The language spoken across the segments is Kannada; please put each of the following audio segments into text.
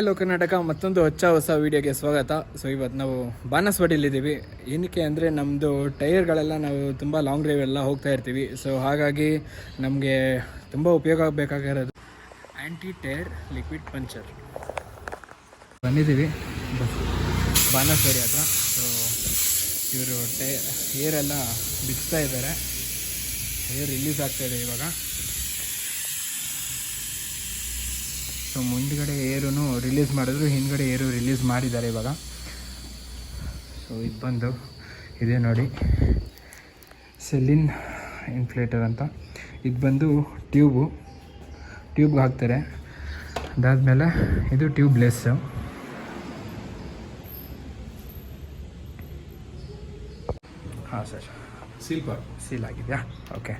ಹಲೋ ಕರ್ನಾಟಕ, ಮತ್ತೊಂದು ಹೊಚ್ಚ ಹೊಸ ವೀಡಿಯೋಗೆ ಸ್ವಾಗತ. ಸೊ ಇವತ್ತು ನಾವು ಬಾನಸ್ವಾಡಿಲಿದ್ದೀವಿ ಏನಕ್ಕೆ ಅಂದರೆ ನಮ್ಮದು ಟೈರ್ಗಳೆಲ್ಲ ನಾವು ತುಂಬ ಲಾಂಗ್ ಡ್ರೈವ್ ಎಲ್ಲ ಹೋಗ್ತಾ ಇರ್ತೀವಿ. ಸೊ ಹಾಗಾಗಿ ನಮಗೆ ತುಂಬ ಉಪಯೋಗ ಆಗಬೇಕಾಗಿರೋದು ಆ್ಯಂಟಿ ಟೈರ್ ಲಿಕ್ವಿಡ್ ಪಂಚರ್. ಬಂದಿದ್ದೀವಿ. ಬಸ್, ಬಾನಸವಾಡಿ ಹತ್ರ. ಸೊ ಇವರು ಟೈರ್ ಏರೆಲ್ಲ ಬಿಡಿಸ್ತಾ ಇದ್ದಾರೆ. ಏರ್ ರಿಲೀಸ್ ಆಗ್ತಾಯಿದೆ ಇವಾಗ. ಸೊ ಮುಂದ್ಗಡೆ ಏರೂ ರಿಲೀಸ್ ಮಾಡಿದ್ರು ಹಿಂದ್ಗಡೆ ಏರು ರಿಲೀಸ್ ಮಾಡಿದ್ದಾರೆ ಇವಾಗ. ಸೊ ಇದು ಬಂದು ಇದೆ ನೋಡಿ. ಸೆಲ್ಲಿನ್ ಇನ್ಫ್ಲೇಟರ್ ಅಂತ. ಇದು ಬಂದು ಟ್ಯೂಬು ಟ್ಯೂಬ್ಗೆ ಹಾಕ್ತಾರೆ. ಅದಾದಮೇಲೆ ಇದು ಟ್ಯೂಬ್ಲೆಸ್ಸು ಹಾಂ ಸರ್. ಸೀಲ್ ಸೀಲ್ ಆಗಿದೆಯಾ? Okay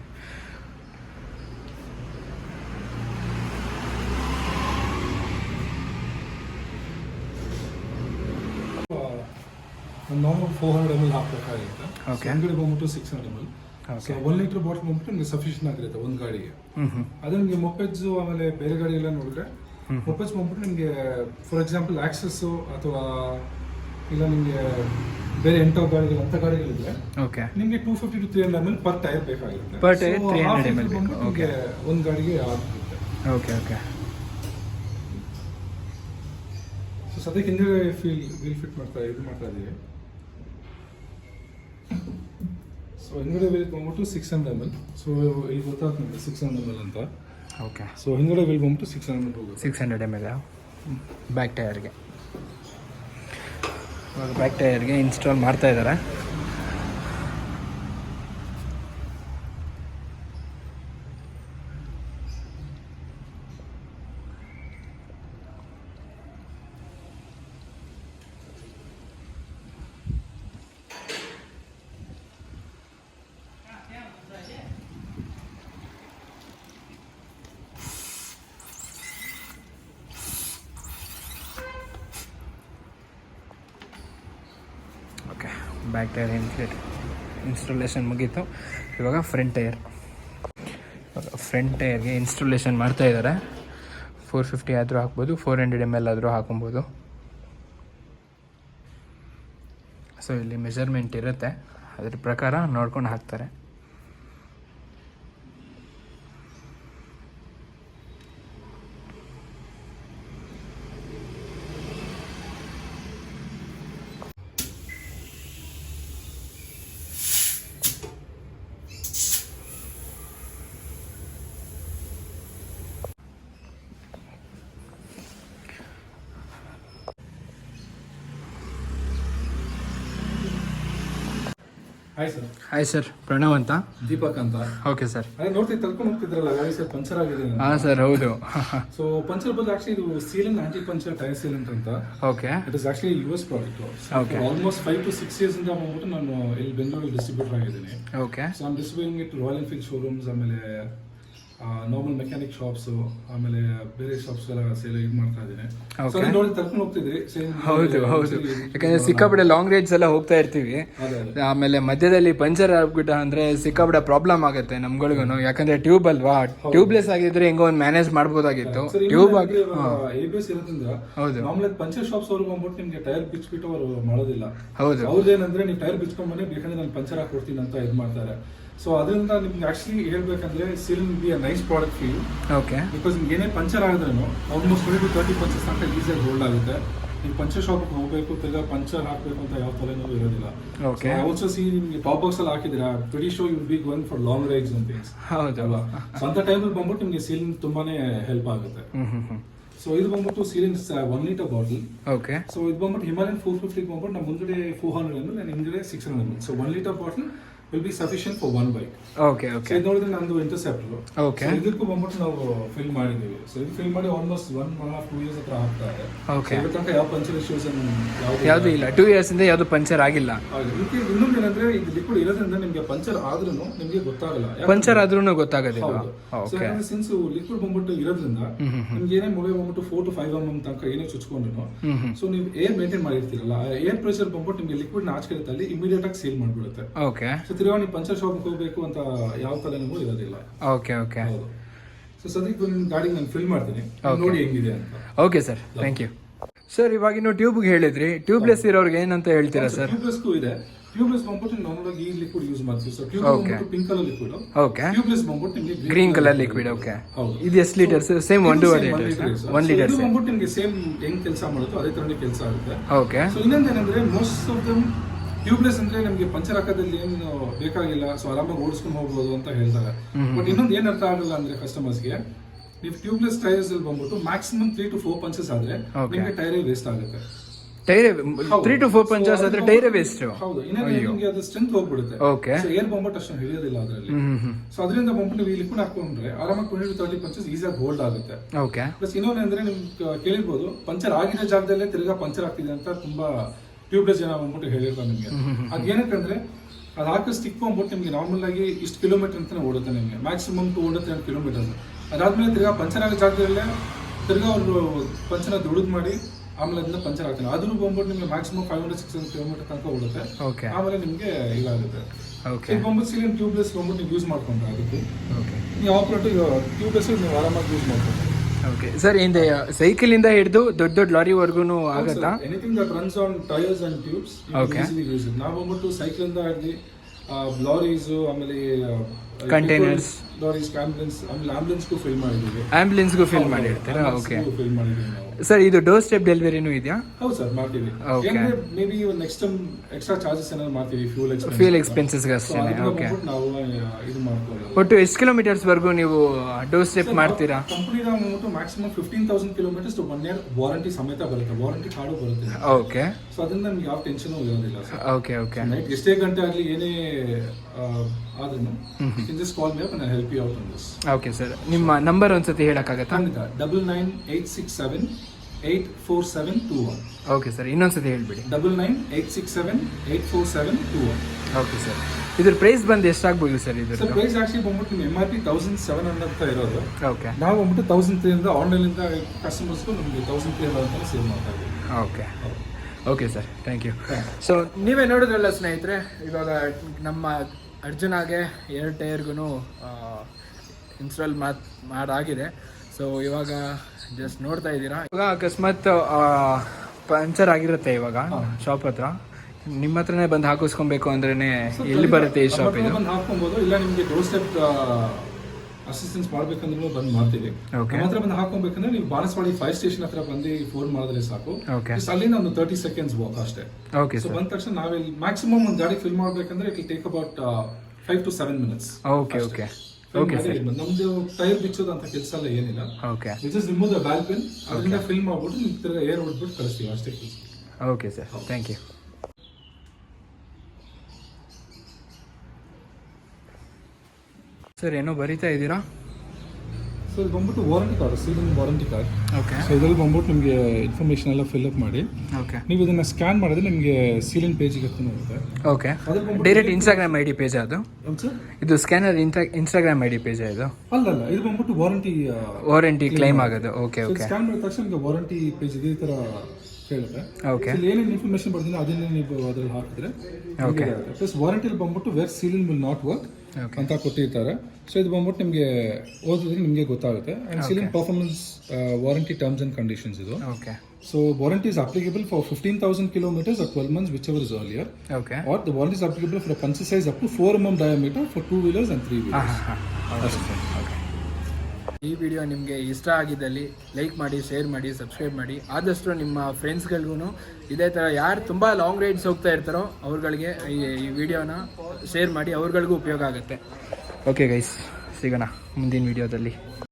normal four hundred M L ಹಾಕ್ಬೇಕಾಗಿರುತ್ತೆ. ಅಂಗಡಿ ಬಂದ್ಬಿಟ್ಟು six hundred M L so one litre bottle ಬಂದ್ಬಿಟ್ಟು ನಿಮಗೆ ಸಫಿಷಿಯಂಟ್ ಆಗಿರುತ್ತೆ ಒಂದು ಗಾಡಿಗೆ. ಅದೇ ನಿಮಗೆ ಮೊಪೆಜ್ ಆಮೇಲೆ ಬೇರೆ ಗಾಡಿ ಎಲ್ಲ ನೋಡಿದ್ರೆ. ಮೊಪೆಜ್ ಬಂದ್ಬಿಟ್ಟು ನಿಮಗೆ ಫಾರ್ ಎಕ್ಸಾಂಪಲ್ ಆಕ್ಸಸ್ಸು ಅಥವಾ ಇಲ್ಲ ನಿಮಗೆ ಬೇರೆ ಎಂಟೋ ಗಾಡಿಗಳು ಅಂತ ಗಾಡಿಗಳಿದ್ರೆ ಓಕೆ ನಿಮಗೆ two fifty to three hundred M L per tyre ಬೇಕಾಗಿರುತ್ತೆ. Per tyre So, 300 ml ಬೇಕು. ಬಂದ್ಬಿಟ್ಟು ನಿಮಗೆ ಒಂದು ಗಾಡಿಗೆ ಆಗುತ್ತೆ ಓಕೆ ಓಕೆ ಸೊ ಸದ್ಯಕ್ಕೆ ಹಿಂದೆ ಫೀಲ್ ವೀಲ್ ಫಿಟ್ ಮಾಡ್ತಾ ಇದು ಮಾಡ್ತಾ ಇದೀವಿ. ಸೊ ಹಿಂದ್ಗಡೆ ವೀಲ್ ಬಂದ್ಬಿಟ್ಟು six hundred M L so ಇಲ್ಲಿ ಗೊತ್ತಾಗ್ತದೆ ನಿಮಗೆ ಸಿಕ್ಸ್ ಹಂಡ್ರೆಡ್ ಎಂ ಎಲ್ ಅಂತ ಓಕೆ ಸೊ ಹಿಂದುಗಡೆ ವೀಲ್ ಬಂದ್ಬಿಟ್ಟು ಸಿಕ್ಸ್ ಹಂಡ್ರೆಡ್ ಹೋಗುತ್ತೆ six hundred M L back ಟೈರ್ಗೆ ಇವಾಗ ಬ್ಯಾಕ್ ಟೈರ್ಗೆ ಇನ್ಸ್ಟಾಲ್ ಮಾಡ್ತಾ ಇದ್ದಾರೆ ಓಕೆ ಬ್ಯಾಕ್ ಟೈರ್ ಇನ್ಸ್ಟಾಲೇಷನ್ ಮುಗೀತು. ಇವಾಗ ಫ್ರಂಟ್ ಟೈರ್ ಫ್ರಂಟ್ ಟೈರ್ಗೆ ಇನ್ಸ್ಟಾಲೇಷನ್ ಮಾಡ್ತಾ ಇದ್ದಾರೆ ಫೋರ್ ಫಿಫ್ಟಿ ಆದರೂ ಹಾಕ್ಬೋದು ಫೋರ್ ಹಂಡ್ರೆಡ್ ಎಂ ಎಲ್ ಆದರೂ ಹಾಕೊಬೋದು. ಸೊ ಇಲ್ಲಿ ಮೆಜರ್ಮೆಂಟ್ ಇರುತ್ತೆ. ಅದ್ರ ಪ್ರಕಾರ ನೋಡ್ಕೊಂಡು ಹಾಕ್ತಾರೆ. Hi sir hi sir Pranav ಅಂತ? ದೀಪಕ್ ಅಂತ. ಓಕೆ ಸರ್ ಅದೇ ನೋಡ್ತಿ ತಳ್ಕೊಂಡು ಹೋಗ್ತಿದ್ರಲ್ಲ ಗಾಡಿ ಸರ್ ಪಂಚರ್ ಆಗಿದೆ ಹಾಂ ಸರ್ ಹೌದು. ಸೊ ಪಂಚರ್ ಬಂದು ಆಕ್ಚುಲಿ ಇದು sealant anti puncture tyre sealant ಅಂತ okay it is actually U S product okay almost five to six years ಇಂದ ಬಂದ್ಬಿಟ್ಟು ನಾನು ಇಲ್ಲಿ ಬೆಂಗಳೂರಲ್ಲಿ ಡಿಸ್ಟ್ರಿಬ್ಯೂಟರ್ ಆಗಿದ್ದೀನಿ. Okay so am distributing it Royal Enfield showrooms ಆಮೇಲೆ ನಾರ್ಮಲ್ ಮೆಕ್ಯಾನಿಕ್ ಶಾಪ್ಸ್ ಆಮೇಲೆ ಬೇರೆ ಶಾಪ್ಸ್ ಎಲ್ಲ ಸೇಲ್ ಇದು ಮಾಡ್ತಾ ಇದ್ದೀನಿ. Okay. ನೋಡಿ ಹೋಗ್ತಿದ್ರಿ. ಹೌದು ಹೌದು. ಯಾಕಂದ್ರೆ ಸಿಕ್ಕಾಪಟ್ಟೆ ಲಾಂಗ್ ರೇಂಜ್ ಎಲ್ಲ ಹೋಗ್ತಾ ಇರ್ತೀವಿ. ಆಮೇಲೆ ಮಧ್ಯದಲ್ಲಿ ಪಂಚರ್ ಆಗ್ಬಿಟ್ಟ ಅಂದ್ರೆ ಸಿಕ್ಕಾಪಟ್ಟೆ ಪ್ರಾಬ್ಲಮ್ ಆಗುತ್ತೆ ನಮ್ಗಳಿಗೂ ಯಾಕಂದ್ರೆ ಟ್ಯೂಬ್ ಅಲ್ವಾ? ಟ್ಯೂಬ್ಲೆಸ್ ಆಗಿದ್ರೆ ಹೆಂಗೋ ಒಂದು ಮ್ಯಾನೇಜ್ ಮಾಡ್ಬೋದಾಗಿತ್ತು. ಟ್ಯೂಬ್ ಆಗಿ ಎ ಬಿ ಎಸ್ ಇರೋದ್ರಿಂದ ಹೌದು. ಮಾಮೂಲಿ ಪಂಚರ್ ಶಾಪ್ಸ್ ಅವ್ರಿಗೆ ಬಂದ್ಬಿಟ್ಟು ನಿಮ್ಗೆ ಟೈರ್ ಬಿಚ್ಬಿಟ್ಟು ಅವರು ಮಾಡೋದಿಲ್ಲ. ಹೌದು. ಅವ್ರದ್ದೇನಂದ್ರೆ ನೀವು ಟೈರ್ ಬಿಚ್ಕೊಂಡ್ ಬನ್ನಿ ಬೇಕಂದ್ರೆ ನಾನು ಪಂಚರ್ ಹಾಕಿ ಕೊಡ್ತೀನಿ ಅಂತ ಇದು ಮಾಡ್ತಾರೆ. ಸೊ ಅದರಿಂದ ನಿಮ್ಗೆ ಆಕ್ಚುಲಿ ಹೇಳ್ಬೇಕಂದ್ರೆ seal be a nice product feel okay because ನಿಮ್ಗೆ ಏನೇ ಪಂಚರ್ ಆಗಿದ್ರೂ almost twenty to thirty punctures ಅಂತ ಈಸಿಯಾಗಿ ಹೋಲ್ಡ್ ಆಗುತ್ತೆ. ನೀವು ಪಂಚರ್ ಶಾಪ್ಗೆ ಹೋಗಬೇಕು ತಿರ್ಗಾ ಪಂಚರ್ ಹಾಕಬೇಕು ಅಂತ ಯಾವ ತಲೆನೋವು ಇರೋದಿಲ್ಲ. ಓಕೆ ಆಲ್ಸೋ ಸಿ ನಿಮಗೆ ಟಾಪ್ ಬಾಕ್ಸ್ ಅಲ್ಲಿ ಹಾಕಿದ್ರೆ pretty sure you be going for long rides ಅಂತ ಹೌದಲ್ವಾ ಸೊ ಅಂತ ಟೈಮಲ್ಲಿ ಬಂದ್ಬಿಟ್ಟು ನಿಮಗೆ ಸೀಲಿಂಗ್ ತುಂಬಾನೇ ಹೆಲ್ಪ್ ಆಗುತ್ತೆ. ಸೊ ಇದು ಬಂದ್ಬಿಟ್ಟು sealing one litre bottle okay so ಇದು ಬಂದ್ಬಿಟ್ಟು ಹಿಮಾಲಯನ್ ಫೋರ್ ಫಿಫ್ಟಿಗೆ ಬಂದ್ಬಿಟ್ಟು ನಮ್ಮ ಮುಂದೆ ಫೋರ್ ಹಂಡ್ರೆಡ್ ಎಂ ಎಲ್ ಹಿಂದ್ಗಡೆ six hundred M L so one litre bottle will be sufficient for one bike okay okay ಇದು ನೋಡಿದ್ರೆ ನಂದು ಇಂಟರ್ಸೆಪ್ಟರ್ ಓಕೆ ಇದಕ್ಕೂ ಬಂದ್ಬಿಟ್ಟು ನಾವು ಫಿಲ್ ಮಾಡಿದ್ದೀವಿ. ಸೊ ಇದು ಫಿಲ್ ಮಾಡಿ almost one one of two years ಹತ್ರ ಆಗ್ತಾ ಇದೆ. ಓಕೆ ತನಕ ಯಾವ ಪಂಚರ್ ಇಶ್ಯೂಸ್ ಯಾವುದು ಇಲ್ಲ. ಟೂ ಇಯರ್ಸ್ ಇಂದ ಯಾವುದು ಪಂಚರ್ ಆಗಿಲ್ಲ. ಇದಕ್ಕೆ ಇನ್ನೊಂದು ಏನಂದ್ರೆ ಇದು ಲಿಕ್ವಿಡ್ ಇರೋದ್ರಿಂದ ನಿಮಗೆ ಪಂಚರ್ ಆದ್ರೂ ನಿಮಗೆ ಗೊತ್ತಾಗಲ್ಲ. ಪಂಚರ್ ಆದ್ರೂ ಗೊತ್ತಾಗೋದಿಲ್ಲ. ಓಕೆ ಸಿನ್ಸ್ ಲಿಕ್ವಿಡ್ ಬಂದ್ಬಿಟ್ಟು ಇರೋದ್ರಿಂದ ನಿಮ್ಗೆ ಏನೇ ಮೊಳೆ ಬಂದ್ಬಿಟ್ಟು ಫೋರ್ ಟು ಫೈವ್ ಎಂ ತನಕ ಏನೇ ಚುಚ್ಕೊಂಡ್ರು ಸೊ ನೀವು ಏರ್ ಮೇಂಟೈನ್ ಮಾಡಿರ್ತೀರಲ್ಲ ಏರ್ ಪ್ರೆಷರ್ ಬಂದ್ಬಿಟ್ಟು ನಿಮಗೆ ಲಿಕ್ವಿಡ್ ಆಚೆ ಅಲ್ಲಿ ಇಮಿಡಿಯೇಟ್ ಆಗಿ ಸೇಲ್ ಮಾಡ್ಬಿಡುತ್ತೆ. ಓಕೆ ನೀವು ಪಂಚರ್ ಶಾಪ್ಗೆ ಹೋಗ್ಬೇಕು ಅಂತ ಯಾವ ತಲೆನೂ ಇರೋದಿಲ್ಲ. ಓಕೆ ಓಕೆ ಹೌದು. ಸೊ ಸದ್ಯಕ್ಕೆ ನಿಮ್ಮ ಗಾಡಿ ನಾನು ಫಿಲ್ ಮಾಡ್ತೀನಿ. ನೋಡಿ ಹೆಂಗಿದೆ ಅಂತ. Okay sir thank you sir ಇವಾಗ ಇನ್ನು ಟ್ಯೂಬ್ಗೆ ಹೇಳಿದ್ರಿ. ಟ್ಯೂಬ್ಲೆಸ್ ಇರೋರ್ಗೆ ಏನಂತ ಹೇಳ್ತೀರಾ ಸರ್ ಟ್ಯೂಬ್ಲೆಸ್ಗೂ ಇದೆ. ಟ್ಯೂಬ್ಲೆಸ್ ಬಂದ್ಬಿಟ್ಟು ನಾರ್ಮಲ್ ಆಗಿ ಈ ಲಿಕ್ವಿಡ್ ಯೂಸ್ ಮಾಡ್ತೀವಿ ಸೊ ಟ್ಯೂಬ್ ಬಂದ್ಬಿಟ್ಟು pink colour liquid okay tubeless ಬಂದ್ಬಿಟ್ಟು ನಿಮಗೆ ಗ್ರೀನ್ ಕಲರ್ ಲಿಕ್ವಿಡ್ ಓಕೆ ಹೌದು. ಇದು ಎಷ್ಟು litres same one to litre litres one litre litres ಬಂದ್ಬಿಟ್ಟು ನಿಮಗೆ ಸೇಮ್ ಹೆಂಗ್ ಕೆಲಸ ಮಾಡುತ್ತೋ ಅದೇ ತರನೇ ಕೆಲಸ ಆಗುತ್ತೆ. ಓಕೆ ಸೊ ಇನ್ನೊಂದು ಏನಂದ್ರೆ ಮೋಸ್ಟ್ ಆಫ್ ದಮ್ ಟ್ಯೂಬ್ಲೆಸ್ ಅಂದ್ರೆ ನಮಗೆ ಪಂಚರ್ ಹಾಕೋದಲ್ಲಿ ಏನು ಬೇಕಾಗಿಲ್ಲ ಸೊ ಆರಾಮಾಗಿ ಓಡಿಸ್ಕೊಂಡು ಹೋಗ್ಬೋದು ಅಂತ ಹೇಳ್ತಾರೆ. ಬಟ್ ಇನ್ನೊಂದು ಏನ್ ಅರ್ಥ ಆಗಲ್ಲ ಅಂದ್ರೆ ಕಸ್ಟಮರ್ಸ್ಗೆ ನೀವು ಟ್ಯೂಬ್ಲೆಸ್ ಟೈರ್ಸ್ ಅಲ್ಲಿ ಬಂದ್ಬಿಟ್ಟು maximum three to four punctures ಆದ್ರೆ ನಿಮ್ಗೆ ಟೈರ್ ವೇಸ್ಟ್ ಆಗುತ್ತೆ. Tyre three to four punctures ಆದ್ರೆ ಟೈರ್ ವೇಸ್ಟ್ ಹೌದು. ನಿಮಗೆ ಅದು ಸ್ಟ್ರೆಂತ್ ಹೋಗ್ಬಿಡುತ್ತೆ. ಓಕೆ ಸೊ ಏರ್ ಬಂದ್ಬಿಟ್ಟು ಅಷ್ಟೊಂದು ಹಿಡಿಯೋದಿಲ್ಲ ಅದರಲ್ಲಿ. ಸೊ ಅದರಿಂದ ಬಂದ್ಬಿಟ್ಟು ನೀವು ಈ ಲಿಕ್ವಿಡ್ ಹಾಕೊಂಡ್ರೆ ಆರಾಮಾಗಿ ಟ್ವೆಂಟಿ ಟು ತರ್ಟಿ ಪಂಚರ್ಸ್ ಈಸಿಯಾಗಿ ಹೋಲ್ಡ್ ಆಗುತ್ತೆ. ಓಕೆ ಪ್ಲಸ್ ಇನ್ನೊಂದು ಅಂದ್ರೆ ನಿಮ್ಗೆ ಕೇಳಿರ್ಬೋದು ಪಂಚರ್ ಆಗಿರೋ ಜಾಗದಲ್ಲೇ ತಿರ್ಗಾ ಪಂಚರ್ ಆಗ್ತಿದೆ ಅಂತ ತುಂಬಾ ಟ್ಯೂಬ್ಲೆಸ್ ಜನ ಅಂದ್ಬಿಟ್ಟು ಹೇಳಿರ್ತಾರೆ ನಿಮಗೆ. ಅದೇನಕ್ಕಂದ್ರೆ ಅದು ಹಾಕಿ ಸ್ಟಿಕ್ ಅಂದ್ಬಿಟ್ಟು ನಿಮಗೆ ನಾರ್ಮಲ್ ಆಗಿ ಇಷ್ಟು ಕಿಲೋಮೀಟರ್ ಅಂತಲೇ ಓಡುತ್ತೆ ನಿಮಗೆ. Maximum two hundred three kilometre ಅದಾದಮೇಲೆ ತಿರ್ಗಾ ಪಂಚರ್ ಆಗೋ ಜಾಗದಲ್ಲೇ ತಿರ್ಗಾ ಅವರು ಪಂಚರ್ನ ದುಡಿದು ಮಾಡಿ ಆಮೇಲೆ ಅದನ್ನ ಪಂಚರ್ ಆಗ್ತಾರೆ ಅದನ್ನು ಬಂದ್ಬಿಟ್ಟು ನಿಮಗೆ maximum five hundred six hundred kilometre ತನಕ ಓಡುತ್ತೆ. ಆಮೇಲೆ ನಿಮಗೆ ಇದಾಗುತ್ತೆ. ಓಕೆ ಬಂದ್ಬಿಟ್ಟು ಸಿಲಿಂಡ್ ಟ್ಯೂಬ್ಲೆಸ್ ಬಂದ್ಬಿಟ್ಟು ನೀವು ಯೂಸ್ ಮಾಡ್ಕೊಂಡ್ರೆ ಅದಕ್ಕೆ. ಓಕೆ ನೀವು ಆಪರೇಟಿವ್ ಟ್ಯೂಬ್ಲೆಸ್ ನೀವು ಆರಾಮಾಗಿ ಯೂಸ್ ಮಾಡ್ಕೊಂಡ್ರೆ. ಓಕೆ ಸರ್ ಹಿಂದೆ ಸೈಕಲ್ ಇಂದ ಹಿಡಿದು ದೊಡ್ಡ ದೊಡ್ಡ ಲಾರಿವರೆಗೂ ಆಗುತ್ತಾ? Anything that runs on tyres and tubes okay ನಾವು ಬಂದ್ಬಿಟ್ಟು ಸೈಕಲ್ ಇಂದ ಹಿಡಿದು ಲಾರೀಸು ಆಮೇಲೆ ಆಮೇಲೆ ಆಂಬುಲೆನ್ಸ್ಗೂ ಫಿಲ್ ಮಾಡಿದ್ದೀವಿ. ಆಂಬ್ಯುಲೆನ್ಸ್ಗೂ ಫಿಲ್ ಮಾಡಿರ್ತೀರಾ? ಓಕೆ ಫಿಲ್ ಮಾಡಿದ್ದೀವಿ ನಾವು. ಸರ್ ಇದು ಡೋರ್ ಸ್ಟೆಪ್ ಡೆಲಿವರಿನೂ ಇದೆಯಾ? ಹೌದು ಸರ್ ಮಾಡ್ತೀವಿ. Maybe next time extra charges ಏನಾದ್ರು ಮಾಡ್ತೀವಿ ಫ್ಯೂಲ್ ಎಕ್ಸ್ಪೆನ್ಸ್ ಫ್ಯೂಲ್ ಎಕ್ಸ್ಪೆನ್ಸಸ್ಗೆ ಅಷ್ಟೇ ಓಕೆ ನಾವು ಇದು ಮಾಡ್ಕೊಳ್ಳೋದು. ಒಟ್ಟು ಎಷ್ಟು ಕಿಲೋಮೀಟರ್ಸ್ವರೆಗೂ ನೀವು ಡೋರ್ ಸ್ಟೆಪ್ ಮಾಡ್ತೀರಾ? Company maximum fifteen thousand kilometres to one year warranty ಸಮೇತ ಬರುತ್ತೆ. ವಾರಂಟಿ ಕಾರ್ಡು ಬರುತ್ತೆ. ಓಕೆ ಸೊ ಅದರಿಂದ ನಮ್ಗೆ ಯಾವ ಟೆನ್ಷನು ಇರೋದಿಲ್ಲ ಸರ್. ಓಕೆ ಓಕೆ ನೈಟ್ ಎಷ್ಟೇ ಗಂಟೆ ಆಗಲಿ ಏನೇ ಆದ್ರೂ ಜಸ್ಟ್ ಕಾಲ್ ಮೇ ನಾನು help you out on this okay sir ನಿಮ್ಮ ನಂಬರ್ ಒಂದ್ಸತಿ ಹೇಳಕ್ಕಾಗತ್ತಾ? ಖಂಡಿತ. Double nine eight six seven eight four seven two one okay sir ಇನ್ನೊಂದ್ಸತಿ ಹೇಳ್ಬಿಡಿ. Double nine eight six seven eight four seven two one okay sir ಇದ್ರ ಪ್ರೈಸ್ ಬಂದು ಎಷ್ಟಾಗ್ಬೋದು ಸರ್ ಸರ್ ಪ್ರೈಸ್ ಆಕ್ಚುಲಿ ಬಂದ್ಬಿಟ್ಟು ನಿಮ್ಮ M R P thousand seven hundred ಅಂತ ಇರೋದು. ಓಕೆ ನಾವು ಬಂದ್ಬಿಟ್ಟು ತೌಸಂಡ್ ತ್ರೀ ಇಂದ ಆನ್ಲೈನಿಂದ ಕಸ್ಟಮರ್ಸ್ಗೂ ನಮಗೆ ತೌಸಂಡ್ ತ್ರೀ ಹಂಡ್ರೆಡ್ ಅಂತ ಸೇಲ್ ಮಾಡ್ತಾ ಇದ್ದೀವಿ. Okay okay sir thank you so ನೀವೇ ನೋಡಿದ್ರಲ್ಲ ಸ್ನೇಹಿತರೆ ಇವಾಗ ನಮ್ಮ ಅರ್ಜುನಾಗೆ ಎರಡು ಟೈರ್ಗೂ ಇನ್ಸ್ಟಾಲ್ ಮಾತ್ ಮಾಡಾಗಿದೆ. ಸೊ ಇವಾಗ ಜಸ್ಟ್ ನೋಡ್ತಾ ಇದ್ದೀರಾ? ಇವಾಗ ಅಕಸ್ಮಾತ್ ಪಂಚರ್ ಆಗಿರುತ್ತೆ ಇವಾಗ ಶಾಪ್ ಹತ್ರ. ನಿಮ್ಮ ಹತ್ರನೇ ಬಂದು ಹಾಕಿಸ್ಕೊಬೇಕು ಅಂದ್ರೆ ಎಲ್ಲಿ ಬರುತ್ತೆ ಈ ಶಾಪ್ ಇದು? ಬಂದು ಹಾಕೊಬೋದು ಇಲ್ಲ ನಿಮಗೆ ಡೋರ್ ಸ್ಟೆಪ್ ಅಸಿಸ್ಟೆನ್ಸ್ ಮಾಡ್ಬೇಕಂದ್ರೂ ಬಂದು ಮಾಡ್ತೀವಿ. ನಮ್ಮ ಹತ್ರ ಬಂದು ಹಾಕೊಬೇಕಂದ್ರೆ ನೀವು ಬಾಣಸ್ವಾಡಿ ಫೈರ್ ಸ್ಟೇಷನ್ ಹತ್ರ ಬಂದು ಫೋನ್ ಮಾಡಿದ್ರೆ ಸಾಕು. ಅಲ್ಲಿಂದ ಒಂದು ತರ್ಟಿ ಸೆಕೆಂಡ್ಸ್ ವಾಕ್ ಅಷ್ಟೇ. ಓಕೆ ಸೊ ಬಂದ ತಕ್ಷಣ ನಾವಿಲ್ಲಿ ಮ್ಯಾಕ್ಸಿಮಮ್ ಒಂದು ಗಾಡಿ ಫಿಲ್ ಮಾಡ್ಬೇಕಂದ್ರೆ it take about five to seven minutes okay okay okay ನಮ್ದು ಟೈರ್ ಬಿಚ್ಚೋದು ಅಂತ ಕೆಲಸ ಎಲ್ಲ ಏನಿಲ್ಲ. Okay is remove the valve pin ಅದರಿಂದ ಫಿಲ್ ಮಾಡ್ಬಿಟ್ಟು ನಿಮ್ಗೆ ತಿರ್ಗಾ ಏರ್ ಹೊಡ್ಬಿಟ್ಟು ಕಳಿಸ್ತೀವಿ ಅಷ್ಟೇ. Okay sir thank you sir ಏನೋ ಬರಿತಾ ಇದ್ದೀರಾ? ಸರ್ ಇದು ಬಂದ್ಬಿಟ್ಟು warranty card sealing warranty card okay so ಇದರಲ್ಲಿ ಬಂದ್ಬಿಟ್ಟು ನಿಮಗೆ ಇನ್ಫಾರ್ಮೇಷನ್ ಎಲ್ಲ ಫಿಲ್ ಅಪ್ ಮಾಡಿ. ಓಕೆ ನೀವು ಇದನ್ನ ಸ್ಕ್ಯಾನ್ ಮಾಡಿದ್ರೆ ನಿಮಗೆ ಸೀಲಿಂಗ್ ಪೇಜಿಗೆ ಹೋಗುತ್ತೆ. Okay direct Instagram I D page ಅದು? ಇದು scanner Instagram I D page ಇದು? ಅಲ್ಲ ಅಲ್ಲ ಇದು ಬಂದ್ಬಿಟ್ಟು ವಾರಂಟಿ ವಾರಂಟಿ ಕ್ಲೈಮ್ ಆಗೋದು. ಓಕೆ ಓಕೆ ಸ್ಕ್ಯಾನ್ ಮಾಡಿದ ತಕ್ಷಣ ನಿಮಗೆ ವಾರಂಟಿ ಪೇಜ್ ಇದೇ ಥರ ಕೇಳುತ್ತೆ ಓಕೆ ಇಲ್ಲಿ ಏನೇನು ಇನ್ಫಾರ್ಮೇಷನ್ ಬರ್ತೀನಿ ಅದನ್ನೇ ನೀವು ಅದರಲ್ಲಿ ಹಾಕಿದ್ರೆ ಓಕೆ ಪ್ಲಸ್ ವಾರಂಟಿಲಿ ಬಂದ್ಬಿಟ್ಟು where sealing will not work ಅಂತ ಕೊಟ್ಟಿರ್ತಾರೆ. ಸೊ ಇದು ಬಂದ್ಬಿಟ್ಟು ನಿಮಗೆ ಓದಿದ್ರೆ ನಿಮಗೆ ಗೊತ್ತಾಗುತ್ತೆ. And sealing performance warranty terms and conditions ಇದು. Okay so warranty is applicable for 15,000 kilometres or 12 months whichever is earlier okay or the warranty is applicable for size up to 4 mm diameter for two wheelers and three wheelers. ಹಾಂ ಹಾಂ ಓಕೆ ಈ ವಿಡಿಯೋ ನಿಮಗೆ ಇಷ್ಟ ಆಗಿದ್ದಲ್ಲಿ ಲೈಕ್ ಮಾಡಿ, ಶೇರ್ ಮಾಡಿ, ಸಬ್ಸ್ಕ್ರೈಬ್ ಮಾಡಿ. ಆದಷ್ಟು ನಿಮ್ಮ ಫ್ರೆಂಡ್ಸ್ಗಳಿಗೂ ಇದೇ ಥರ ಯಾರು ತುಂಬ ಲಾಂಗ್ ರೈಡ್ಸ್ ಹೋಗ್ತಾ ಇರ್ತಾರೋ ಅವ್ರುಗಳಿಗೆ ಈ ವಿಡಿಯೋನ ಶೇರ್ ಮಾಡಿ ಅವ್ರುಗಳಿಗೂ ಉಪಯೋಗ ಆಗುತ್ತೆ. ಓಕೆ ಗೈಸ್ ಸಿಗೋಣ ಮುಂದಿನ ವಿಡಿಯೋದಲ್ಲಿ.